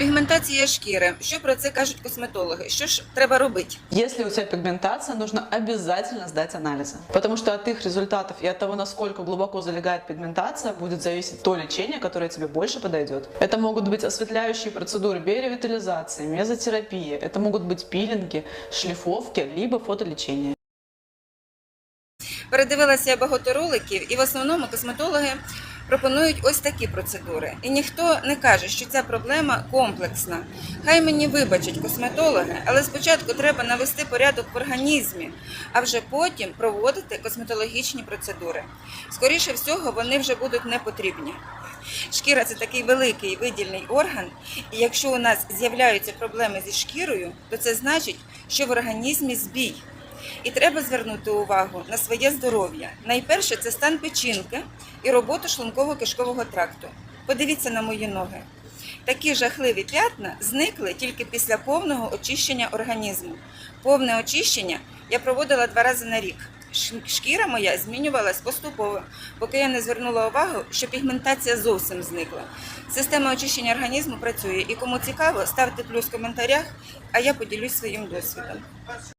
Пігментація шкіри. Що про це кажуть косметологи? Що ж треба робити? Если у тебя пигментация, нужно обязательно сдать анализы. Потому что от их результатов и от того, насколько глубоко залегает пигментация, будет зависеть то лечение, которое тебе больше подойдет. Это могут быть осветляющие процедуры биоревитализации, мезотерапия, это могут быть пилинги, шлифовки, либо фотолечение. Передивилася я багато роликів, і в основному косметологи пропонують ось такі процедури. І ніхто не каже, що ця проблема комплексна. Хай мені вибачать косметологи, але спочатку треба навести порядок в організмі, а вже потім проводити косметологічні процедури. Скоріше всього, вони вже будуть не потрібні. Шкіра це такий великий видільний орган, і якщо у нас з'являються проблеми зі шкірою, то це значить, що в організмі збій. І треба звернути увагу на своє здоров'я. Найперше це стан печінки і роботу шлунково-кишкового тракту. Подивіться на мої ноги. Такі жахливі п'ятна зникли тільки після повного очищення організму. Повне очищення я проводила два рази на рік. Шкіра моя змінювалась поступово, поки я не звернула увагу, що пігментація зовсім зникла. Система очищення організму працює, і кому цікаво, ставте плюс в коментарях, а я поділюсь своїм досвідом.